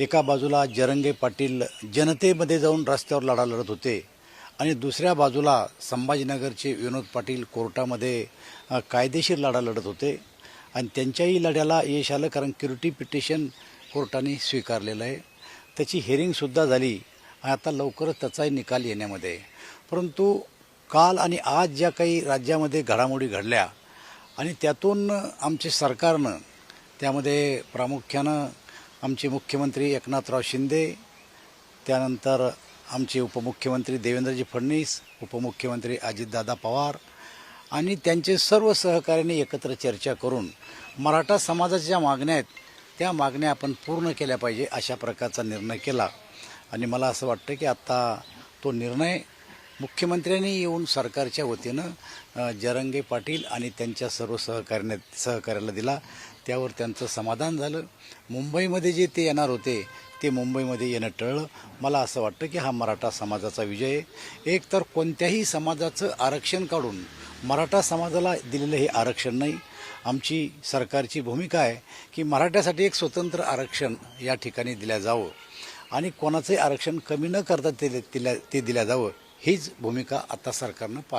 एका बाजूला जरंगे पाटील जनतेमध्ये जाऊन रस्त्यावर लढा लढत होते आणि दुसऱ्या बाजूला संभाजीनगरचे विनोद पाटील कोर्टामध्ये कायदेशीर लढा लढत होते आणि त्यांच्याही लढ्याला यश आलं कारण क्युरिटी पिटिशन कोर्टाने स्वीकारलेलं आहे. त्याची हेरिंगसुद्धा झाली. आणि आता लवकरच त्याचाही निकाल येण्यामध्ये. परंतु काल आणि आज ज्या काही राज्यामध्ये घडामोडी घडल्या आणि त्यातून आमचे सरकारनं त्यामध्ये प्रामुख्यानं आमचे मुख्यमंत्री एकनाथराव शिंदे त्यानंतर आमचे उपमुख्यमंत्री देवेंद्रजी फडणवीस उपमुख्यमंत्री अजितदादा पवार आणि त्यांचे सर्व सहकार्याने एकत्र चर्चा करून मराठा समाजाच्या ज्या मागण्या आहेत त्या मागण्या आपण पूर्ण केल्या पाहिजे अशा प्रकारचा निर्णय केला. आणि मला असं वाटतं की आत्ता तो निर्णय मुख्यमंत्र्यांनी येऊन सरकारच्या वतीनं जरंगे पाटील आणि त्यांच्या सर्व सहकार्याने सहकार्याला दिला. त्यावर त्यांचं समाधान झालं. मुंबईमध्ये जे ते येणार होते ते मुंबईमध्ये येणं टळलं. मला असं वाटतं की हा मराठा समाजाचा विजय आहे. एक तर कोणत्याही समाजाचं आरक्षण काढून मराठा समाजाला दिलेलं हे आरक्षण नाही. आमची सरकारची भूमिका आहे की मराठ्यासाठी एक स्वतंत्र आरक्षण या ठिकाणी दिल्या जावं. आणि कोणाचंही आरक्षण कमी न करता ते दिल्या ते दिल्या जावं. हीच भूमिका आता सरकारनं पार